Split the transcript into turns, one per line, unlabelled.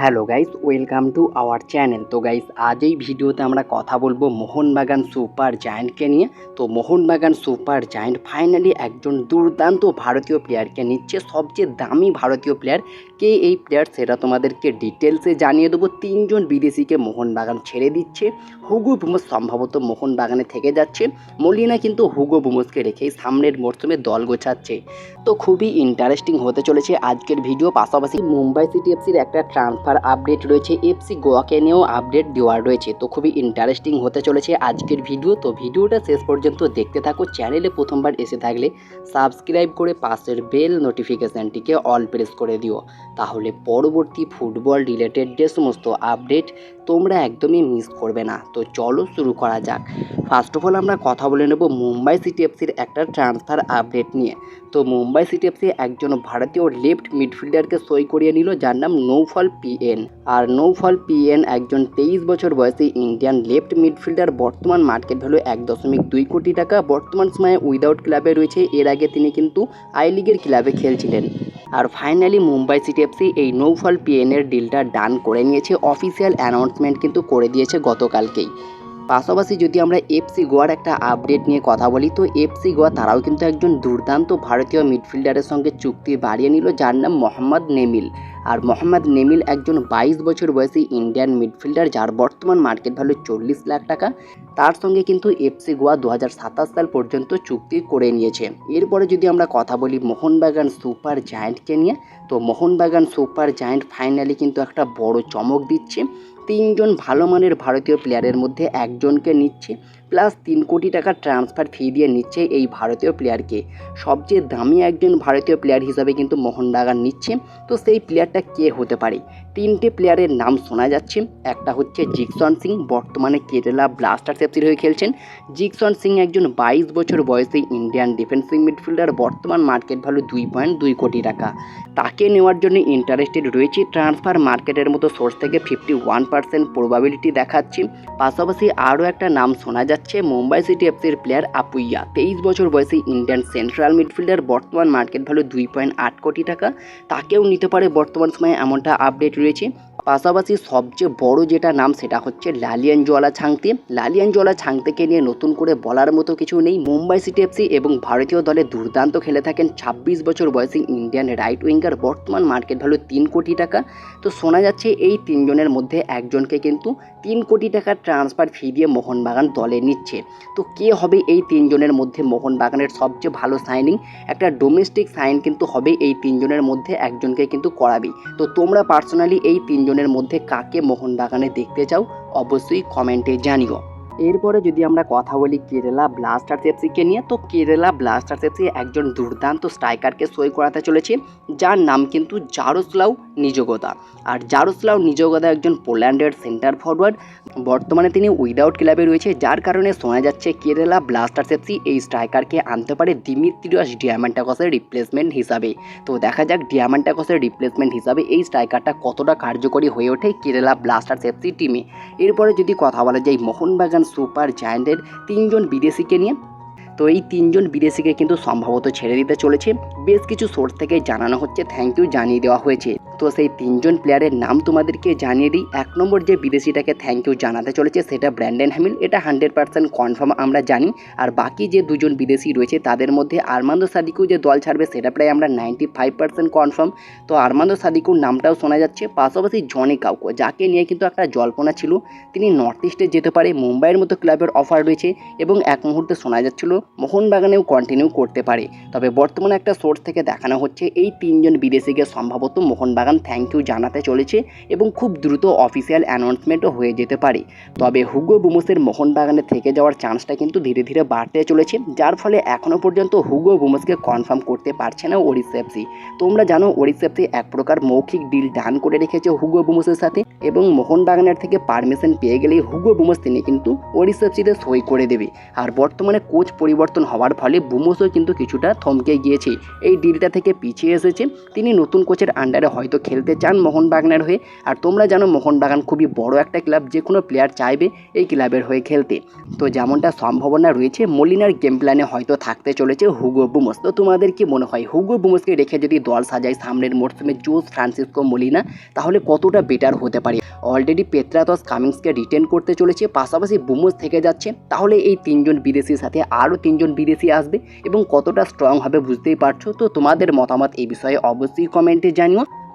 Hello guys welcome to our channel তো guys আজ এই ভিডিওতে আমরা কথা বলব মোহনবাগান সুপার জায়ান্টকে নিয়ে। তো মোহনবাগান সুপার জায়ান্ট ফাইনালি একজন দুর্দান্ত ভারতীয় প্লেয়ারকে নিচ্ছে। সবচেয়ে দামি ভারতীয় প্লেয়ার কে এই প্লেয়ার সেটা তোমাদেরকে ডিটেলসে জানিয়ে দেবো। তিনজন বিদেশিকে মোহনবাগান ছেড়ে দিচ্ছে। হুগো বুমস সম্ভবত মোহনবাগানে থেকে যাচ্ছে। মলিনা কিন্তু হুগো বুমসকে রেখেই সামনের মরশুমে দল গোছাচ্ছে। তো খুবই ইন্টারেস্টিং হতে চলেছে আজকের ভিডিও পাশাপাশি মুম্বাই সিটি এফসির একটা ট্রান্সফার আপডেট রয়েছে। এফসি গোয়াকে নিয়েও আপডেট দেওয়া রয়েছে। তো খুবই ইন্টারেস্টিং হতে চলেছে আজকের ভিডিও তো ভিডিওটা শেষ পর্যন্ত দেখতে থাকো। চ্যানেলে প্রথমবার এসে থাকলে সাবস্ক্রাইব করে পাশের বেল নোটিফিকেশানটিকে অল প্রেস করে দিও। তাহলে পরবর্তী ফুটবল রিলেটেড যে সমস্ত আপডেট তোমরা একদমই মিস করবে না। তো চলো শুরু করা যাক। ফার্স্ট অফ অল আমরা কথা বলে নেব মুম্বাই সিটি এফসির একটা ট্রান্সফার আপডেট নিয়ে। তো মুম্বাই সিটি এফসি একজন ভারতীয় লেফট মিডফিল্ডারকে সই করিয়ে নিল, যার নাম নৌফল পিএন আর নৌফল পিএন একজন তেইশ বছর বয়সী ইন্ডিয়ান লেফট মিডফিল্ডার বর্তমান মার্কেট ভ্যালু এক দশমিক দুই কোটি টাকা। বর্তমান সময়ে উইদাউট ক্লাবে রয়েছে। এর আগে তিনি কিন্তু আই লিগের ক্লাবে খেলছিলেন। আর ফাইনালি মুম্বাই সিটি এফসি এই নৌফল পিএনের ডিলটা ডান করে নিয়েছে। অফিসিয়াল অ্যানাউন্সমেন্ট কিন্তু করে দিয়েছে গতকালকেই। পাশাপাশি যদি আমরা এফসি গোয়ার একটা আপডেট নিয়ে কথা বলি, তো এফসি গোয়া তারাও কিন্তু একজন দুর্দান্ত ভারতীয় মিডফিল্ডারের সঙ্গে চুক্তি বাড়িয়ে নিল যার নাম মোহাম্মদ নেমিল। আর মোহাম্মদ নেমিল একজন বাইশ বছর বয়সী ইন্ডিয়ান মিডফিল্ডার যার বর্তমান মার্কেট ভ্যালু চল্লিশ লাখ টাকা। তার সঙ্গে কিন্তু এফসি গোয়া দু হাজার সাতাশ সাল পর্যন্ত চুক্তি করে নিয়েছে। এরপরে যদি আমরা কথা বলি মোহনবাগান সুপার জায়ান্টকে নিয়ে, তো মোহনবাগান সুপার জায়ান্ট ফাইনালি কিন্তু একটা বড় চমক দিচ্ছে। তিনজন ভালো মানের ভারতীয় প্লেয়ারের মধ্যে একজনকে নিচ্ছে। প্লাস তিন কোটি টাকা ট্রান্সফার ফি দিয়ে নিচ্ছে এই ভারতীয় প্লেয়ারকে সবচেয়ে দামি একজন ভারতীয় প্লেয়ার হিসাবে কিন্তু মোহনবাগান নিচ্ছে। তো সেই প্লেয়ারটা কে হতে পারে? তিনটে প্লেয়ারের নাম শোনা যাচ্ছে। একটা হচ্ছে জিকসন সিং, বর্তমানে কেরালা ব্লাস্টার এফসির হয়ে খেলছেন। জিকসন সিং একজন বাইশ বছর বয়সী ইন্ডিয়ান ডিফেন্সিভ মিডফিল্ডার বর্তমান মার্কেট ভ্যালু দুই পয়েন্ট দুই কোটি টাকা। তাকে নেওয়ার জন্য ইন্টারেস্টেড রয়েছে। ট্রান্সফার মার্কেটের মতো সোর্স থেকে ফিফটি ওয়ান পার্সেন্ট প্রবাবিলিটি দেখাচ্ছে। পাশাপাশি আরও একটা নাম শোনা যাচ্ছে। মুম্বাই সিটি এফসির প্লেয়ার আপুইয়া। তেইশ বছর বয়সী ইন্ডিয়ান সেন্ট্রাল মিডফিল্ডার বর্তমান মার্কেট ভ্যালু দুই পয়েন্ট আট কোটি টাকা। তাকেও নিতে পারে বর্তমান সময়ে এমনটা আপডেট রয়েছে। পাশাপাশি সবচেয়ে বড় যেটা নাম সেটা হচ্ছে লালিয়ান জোয়ালা ছাংতে। লালিয়ান জোয়ালা ছাংতেকে নিয়ে নতুন করে বলার মতো কিছু নেই। মুম্বাই সিটি এফসি এবং ভারতীয় দলে দুর্দান্ত খেলে থাকেন ছাব্বিশ বছর বয়সী ইন্ডিয়ান রাইট উইঙ্গার। বর্তমান মার্কেট ভ্যালু তিন কোটি টাকা। তো শোনা যাচ্ছে এই তিনজনের মধ্যে একজনকে কিন্তু তিন কোটি টাকার ট্রান্সফার ফি দিয়ে মোহনবাগান দলে নিচ্ছে। তো কে হবে এই তিনজনের মধ্যে মোহনবাগানের সবচেয়ে ভালো সাইনিং? একটা ডোমেস্টিক সাইন কিন্তু হবে এই তিনজনের মধ্যে একজনকে কিন্তু করাবি তো তোমরা পার্সোনালি এই তিনজনের মধ্যে কাকে মোহনবাগানে দেখতে চাও অবশ্যই কমেন্টে জানিও। এরপরে যদি আমরা কথা বলি কেরালা ব্লাস্টার্স এফসিকে নিয়ে, তো কেরালা ব্লাস্টার্স এফসি একজন দুর্দান্ত স্ট্রাইকারকে সই করাতে চলেছে, যার নাম কিন্তু জারোসলাউ নিজগোদা। আর জারোসলাউ নিজগোদা একজন পোল্যান্ডের সেন্টার ফরওয়ার্ড। বর্তমানে তিনি উইদাউট ক্লাবে রয়েছে, যার কারণে শোনা যাচ্ছে কেরালা ব্লাস্টার্স এফসি এই স্ট্রাইকারকে আনতে পারে দিমিত্রিয়াস ডিয়ামান্টাকসের রিপ্লেসমেন্ট হিসাবে। তো দেখা যাক ডিয়ামান্টাকসের রিপ্লেসমেন্ট হিসাবে এই স্ট্রাইকারটা কতটা কার্যকরী হয়ে ওঠে কেরালা ব্লাস্টার্স এফসি টিমে। এরপরে যদি কথা বলা যায় মোহনবাগান সুপার জায়ান্টের তিনজন বিদেশিকে নিয়ে। তো এই তিনজন বিদেশিকে কিন্তু সম্ভবত ছেড়ে দিতে চলেছে। বেশ কিছু সোর্স থেকে জানানো হচ্ছে, থ্যাংক ইউ জানিয়ে দেওয়া হয়েছে। তো সেই তিনজন প্লেয়ারের নাম তোমাদেরকে জানিয়ে দিই। এক নম্বর যে বিদেশিটাকে থ্যাংক ইউ জানাতে চলেছে সেটা ব্র্যান্ডেন হ্যামিল এটা হান্ড্রেড পার্সেন্ট কনফার্ম আমরা জানি। আর বাকি যে দুজন বিদেশি রয়েছে তাদের মধ্যে আরমান্দো সাদিকু যে দল ছাড়বে সেটা প্রায় আমরা নাইনটি ফাইভ পার্সেন্ট কনফার্ম তো আরমান্দো সাদিকুর নামটাও শোনা যাচ্ছে। পাশাপাশি জনি কাউকো, যাকে নিয়ে কিন্তু একটা জল্পনা ছিল। তিনি নর্থ ইস্টে যেতে পারে, মুম্বাইয়ের মতো ক্লাবের অফার রয়েছে এবং এক মুহূর্তে শোনা যাচ্ছিল মোহনবাগানেও কন্টিনিউ করতে পারে। তবে বর্তমানে একটা সোর্স থেকে দেখানো হচ্ছে, এই তিনজন বিদেশিকে সম্ভবত মোহনবাগান থ্যাংক ইউ জানাতে চলেছে এবং খুব দ্রুত অফিসিয়াল অ্যানাউন্সমেন্টও হয়ে যেতে পারে। তবে হুগো বুমসের মোহনবাগানে থেকে যাওয়ার চান্সটা কিন্তু ধীরে ধীরে বাড়তে চলেছে, যার ফলে এখনও পর্যন্ত হুগো বুমসকে কনফার্ম করতে পারছে না ওড়িশা তোমরা জানো ওড়িশা এক প্রকার মৌখিক ডিল ডান করে রেখেছে হুগো বুমসের সাথে এবং মোহনবাগানের থেকে পারমিশন পেয়ে গেলেই হুগো বুমস তিনি কিন্তু ওড়িশা এফসিতে সই করে দেবে। আর বর্তমানে কোচ পরিবর্তন হওয়ার ফলে বুমসও কিন্তু কিছুটা থমকে গিয়েছে। এই ডিলটা থেকে পিছিয়ে এসেছে। তিনি নতুন কোচের আন্ডারে হয়তো হয়তো খেলতে চান মোহনবাগানের হয়ে। আর তোমরা জানো মোহনবাগান খুবই বড় একটা ক্লাব, যে কোনো প্লেয়ার চাইবে এই ক্লাবের হয়ে খেলতে। তো যেমনটা সম্ভাবনা রয়েছে, মলিনার গেম প্ল্যানে হয়তো থাকতে চলেছে হুগো বুমস। তো তোমাদের কি মনে হয়, হুগো বুমসকে রেখে যদি দল সাজায় সামনের মরশুমে জোস ফ্রান্সিসকো মলিনা, তাহলে কতটা বেটার হতে পারে? অলরেডি পেত্রাতস কামিংসকে রিটেন করতে চলেছে, পাশাপাশি বুমস থেকে যাচ্ছে। তাহলে এই তিনজন বিদেশির সাথে আরও তিনজন বিদেশি আসবে এবং কতটা স্ট্রং হবে বুঝতেই পারছ? তো তোমাদের মতামত এই বিষয়ে অবশ্যই কমেন্টে জানিও।